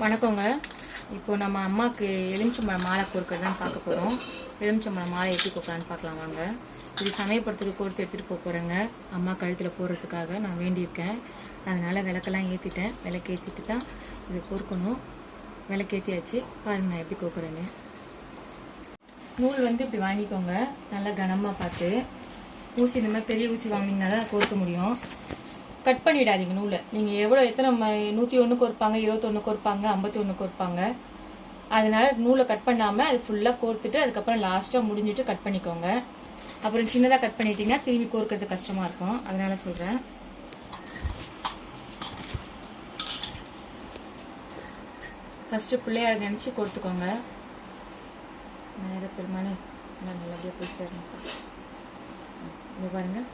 வணக்கங்க. இப்போ நம்ம அம்மாவுக்கு எலுமிச்சம்பழம் மாலை கோர்க்கிறது தான் பார்க்க போகிறோம் எலுமிச்சம்பழம் மாலை எப்படி கொடுக்கலான்னு பார்க்கலாம் வாங்க. இது சமயப்படுறதுக்கு கோர்த்து எடுத்துகிட்டு போக போகிறேங்க அம்மா கழுத்தில் போடுறதுக்காக நான் வேண்டியிருக்கேன். அதனால் விளக்கெல்லாம் ஏற்றிட்டேன் விளக்கு ஏற்றிட்டு தான் இது கோர்க்கணும் விளக்கேற்றியாச்சு பாருங்க நான் எப்படி கொடுக்குறேன்னு நூல் வந்து இப்படி வாங்கிக்கோங்க. நல்லா கனமாக பார்த்து. ஊசி இந்த மாதிரி பெரிய ஊசி வாங்கினீங்கன்னா தான் கோர்க்க முடியும். கட் பண்ணிடாதீங்க நூலை. நீங்கள் எவ்வளோ எத்தனை ம- நூற்றி ஒன்றுக்கு இருப்பாங்க இருபத்தொன்னுக்கு இருப்பாங்க ஐம்பத்தி ஒன்றுக்கு இருப்பாங்க அதனால நூலை கட் பண்ணாமல் அது ஃபுல்லாக கோர்த்துட்டு அதுக்கப்புறம் லாஸ்ட்டாக முடிஞ்சிட்டு கட் பண்ணிக்கோங்க. அப்புறம் சின்னதாக கட் பண்ணிட்டீங்கன்னா திரும்பி கோர்க்கிறது கஷ்டமாக இருக்கும். அதனால சொல்கிறேன் ஃபஸ்ட்டு பிள்ளையார் நினச்சி கோர்த்துக்கோங்க. நேர பெருமானே நான் நல்லபடியாக போய் சேரணும் இங்கே பாருங்கள்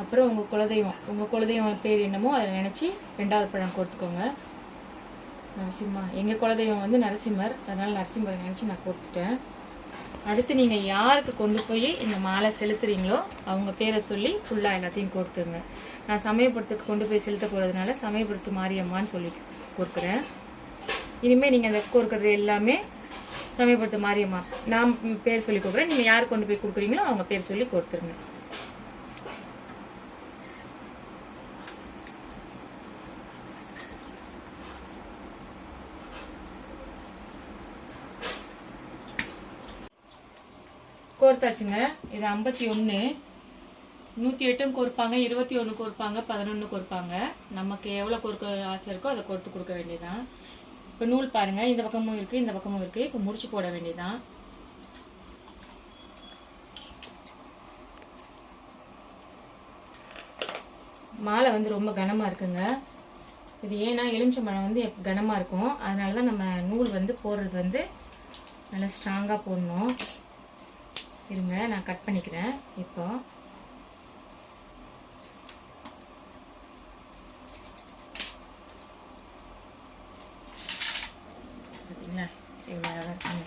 அப்புறம் உங்கள் குலதெய்வம். உங்கள் குலதெய்வம் பேர் என்னமோ அதை நினச்சி ரெண்டாவது பழம் கொடுத்துக்கோங்க நரசிம்மா. எங்கள் குலதெய்வம் வந்து நரசிம்மர். அதனால் நரசிம்மரை நினச்சி நான் கொடுத்துட்டேன் அடுத்து நீங்கள் யாருக்கு கொண்டு போய் இந்த மாலை செலுத்துறீங்களோ அவங்க பேரை சொல்லி ஃபுல்லாக எல்லாத்தையும் கொடுத்துருங்க நான் சமயபுரத்துக்கு கொண்டு போய் செலுத்த போகிறதுனால சமயபுரத்து மாரியம்மான்னு சொல்லி கொடுக்குறேன் இனிமேல் நீங்கள் அந்த கொடுக்குறது எல்லாமே சமயபுரத்து மாரியம்மா. நான் பேர் சொல்லி கொடுக்குறேன் நீங்கள் யார் கொண்டு போய் கொடுக்குறீங்களோ அவங்க பேர் சொல்லி கொடுத்துருங்க கோர்த்தாச்சுங்க இது ஐம்பத்தி ஒன்று நூற்றி எட்டும் கோர்ப்பாங்க இருபத்தி ஒன்று கோர்ப்பாங்க பதினொன்று கோர்ப்பாங்க. நமக்கு எவ்வளோ கோர்க்க ஆசை இருக்கோ அதை கொடுத்து கொடுக்க வேண்டியதான் இப்போ நூல் பாருங்க. இந்த பக்கமும் இருக்கு இந்த பக்கமும் இருக்கு. இப்போ முடிச்சு போட வேண்டியதான் மாலை வந்து ரொம்ப கனமாக இருக்குங்க. இது ஏன்னா எலுமிச்சம்பழம் வந்து கனமாக கனமா இருக்கும். அதனால தான் நம்ம நூல் வந்து போடுறது வந்து நல்லா ஸ்ட்ராங்காக போடணும். இருங்க நான் கட் பண்ணிக்கிறேன். இப்போ. பார்த்தீங்களா? இவ்வளோ அழகாக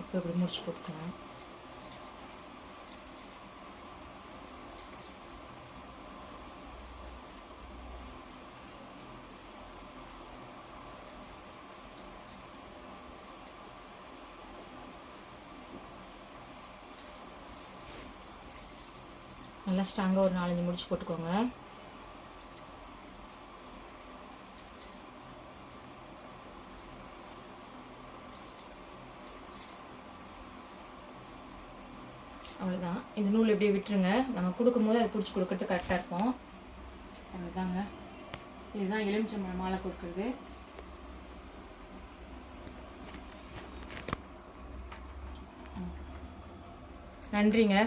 இப்போ இப்படி முடிச்சு போட்டுக்கலாம் நல்லா ஸ்ட்ராங்காக ஒரு நாலஞ்சு முடிச்சு போட்டுக்கோங்க. அவ்வளோதான் இந்த நூல் எப்படியே விட்டுருங்க. நம்ம கொடுக்கும்போது அதை பிடிச்சி கொடுக்கறது கரெக்டாக இருக்கும். அவ்வளோதாங்க இதுதான் எலுமிச்சம்பழம் மாலை கொடுக்குறது. நன்றிங்க.